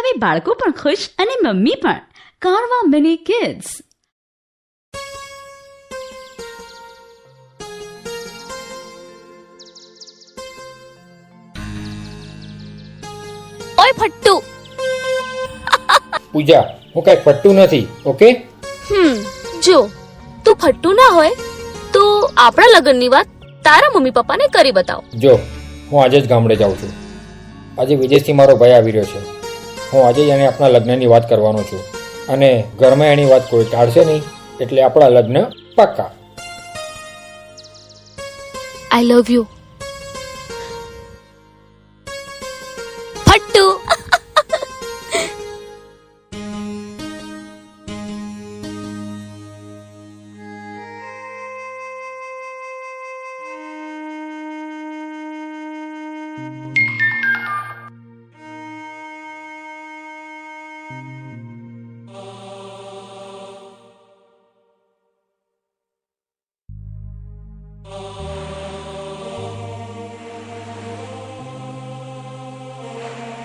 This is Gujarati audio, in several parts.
હવે બાળકો પણ ખુશ અને મમ્મી પણ. કારવા મિની કિડ્સ ઓય ફટ્ટુ. પૂજા હું કઈ ફટ્ટુ નથી ઓકે? હમ જો તું ફટ્ટુ ના હોય તો આપણા લગ્નની વાત તારા મમ્મી પપ્પાને કરી બતાવ. જો હું આજે જ ગામડે જાઉં છું. આજે વિદેશથી મારો ભાઈ આવી રહ્યો છે. હું આજે જ એને આપણા લગ્નની વાત કરવાનો છું. અને ઘરમાં એની વાત કોઈ ટાળશે નહીં, એટલે આપણા લગ્ન પાક્કા. આઈ લવ યુ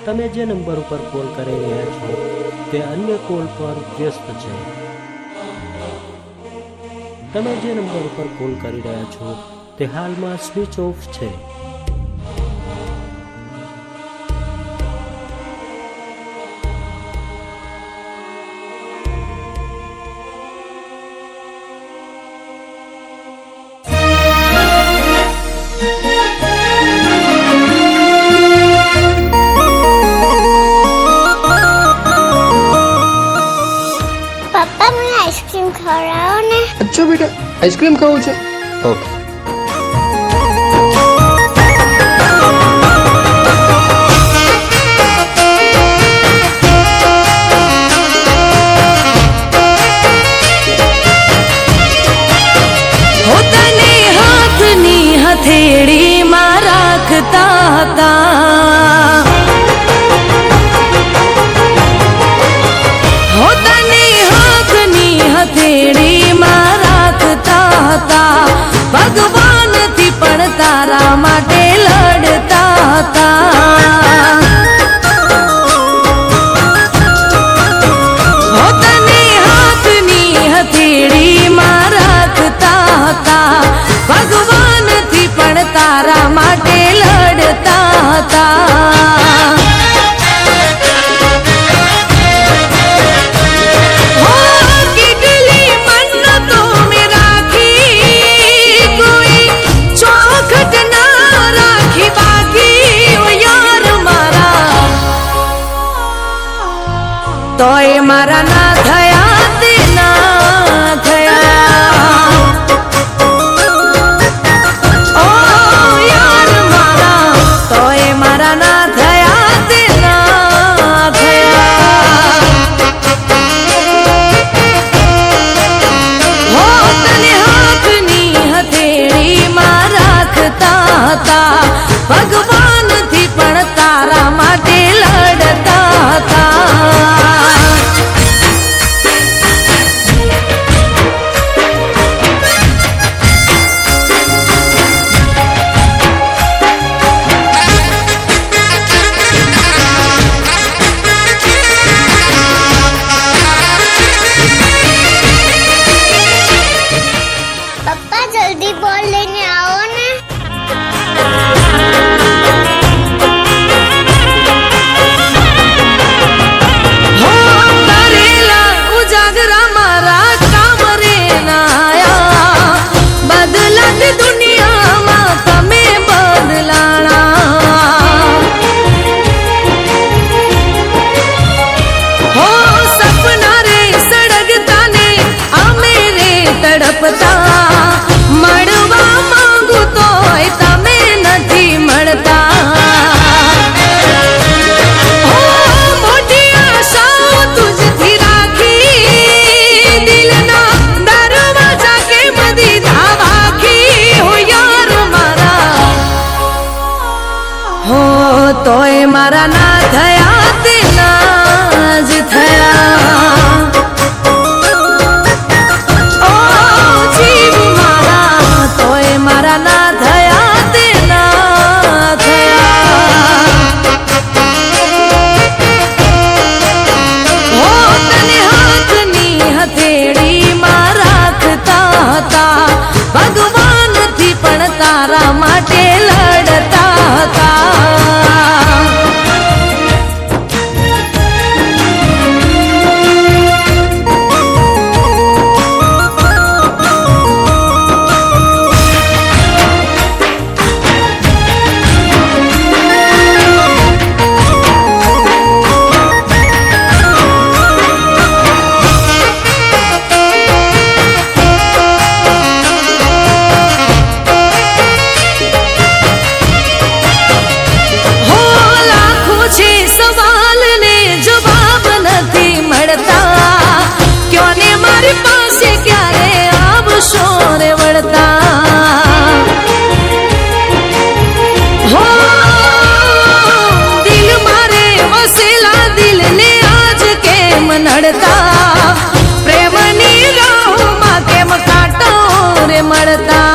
તમે જે નંબર ઉપર કોલ કરી રહ્યા છો, તે અન્ય કોલ પર વ્યસ્ત છે. તમે જે નંબર ઉપર કોલ કરી રહ્યા છો, તે હાલમાં સ્વિચ ઓફ છે. અચ્છા બેટા આઈસ્ક્રીમ ખાવું છે. ઓકે. હથેળીમાં રાખતા હતા. લડતા પ્રેમની રાહમાં કેમ કાંટો રે મળતા?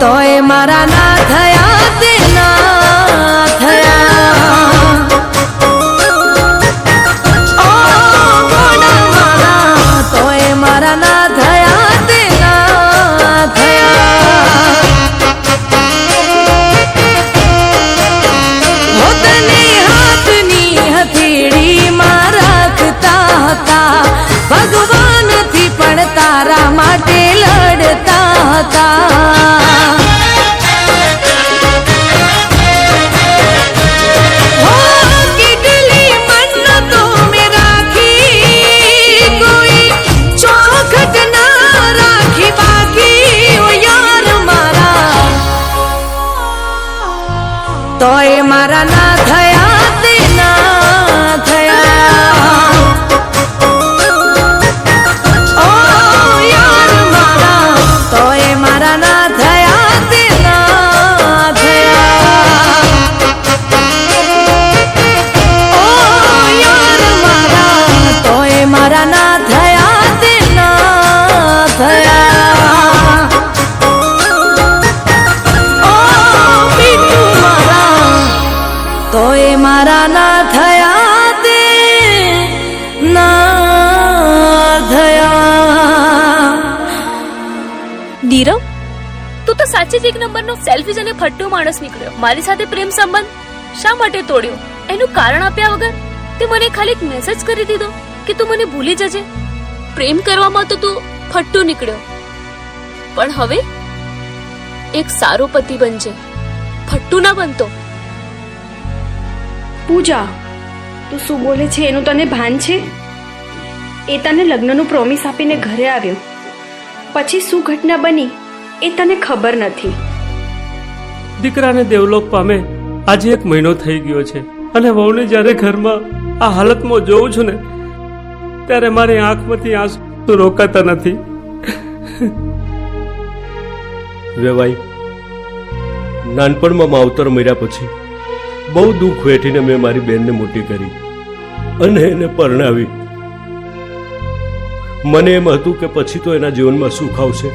તોય તારી તોય તોય મારા ના થયા તે ના થયા. નીરવ, તું તો સાચે જ એક નંબરનો સેલ્ફિશ અને ફટ્ટો માણસ નીકળ્યો. મારી સાથે પ્રેમ સંબંધ શા માટે તોડ્યો? એનું કારણ આપ્યા વગર તે મને ખાલી એક મેસેજ કરી દીધો કે તું મને ભૂલી જજે. પ્રેમ કરવામાં તો તું ફટ્ટો નીકળ્યો. પણ હવે એક સારો પતિ બનજે. ફટ્ટુ ના બનતો પૂજા તું શું બોલે છે એનું તને ભાન છે? એ તને લગ્નનું પ્રોમિસ આપીને ઘરે આવ્યો. પછી શું ઘટના બની એ તને ખબર નથી. દીકરાને દેવલોક પામે આજે એક મહિનો થઈ ગયો છે અને વહુને જ્યારે ઘરમાં આ હાલતમાં જોઉં છું ને ત્યારે મારી આંખમાંથી આંસુ રોકાતા નથી. વેવાઈ નાનપણમાં માવતર મર્યા પછી બહુ દુઃખ વેઠીને મેં મારી બેનને મોટી કરી અને એને પરણાવી. મને એમ હતું કે પછી તો એના જીવનમાં સુખ આવશે,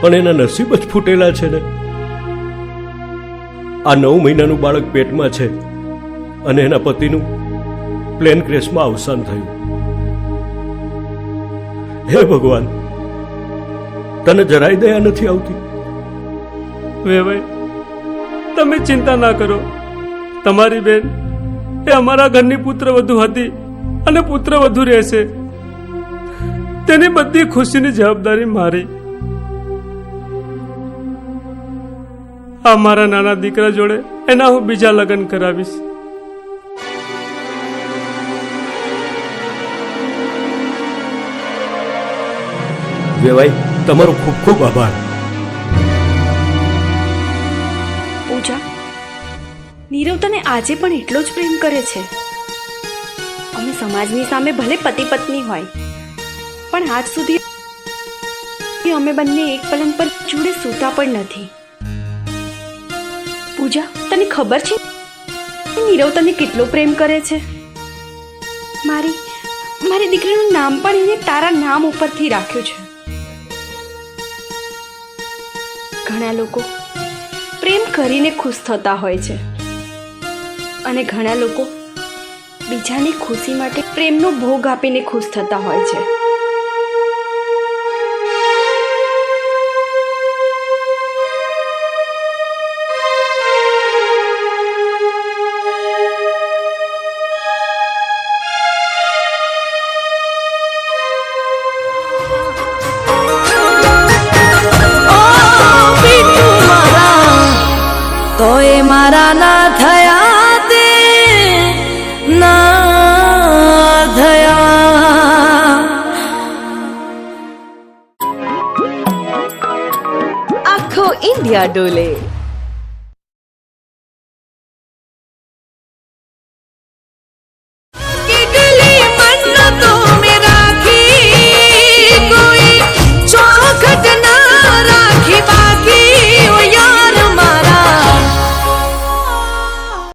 પણ એના નસીબ જ ફૂટેલા છે ને. આ નવ મહિનાનું બાળક પેટમાં છે અને એના પતિનું પ્લેન ક્રેશમાં અવસાન થયું. હે ભગવાન, તને જરાય દયા નથી આવતી? તમે ચિંતા ના કરો. તમારી બેન. એ અમારા ઘરની પુત્ર વધુ હતી અને પુત્ર વધુ રહેશે. તેની બધી ખુશીની જવાબદારી મારી. આ મારા નાના દીકરા જોડે એના હું બીજા લગ્ન કરાવીશ. વેવાઈ, તમારો ખૂબ ખૂબ આભાર. નીરવ તને આજે પણ એટલો જ પ્રેમ કરે છે. અમે સમાજની સામે ભલે પતિ પત્ની હોય, પણ આજ સુધી અમે બંને એક પલંગ પર જોડે સૂતા પણ નથી. પૂજા, તને ખબર છે નીરવ તને કેટલો પ્રેમ કરે છે? મારી મારી દીકરીનું નામ પણ એને તારા નામ ઉપરથી રાખ્યું છે. ઘણા લોકો પ્રેમ કરીને ખુશ થતા હોય છે. અને ઘણા લોકો બીજાની ખુશી માટે પ્રેમનો ભોગ આપીને ખુશ થતા હોય છે. આખો ઇન્ડિયા ડોલે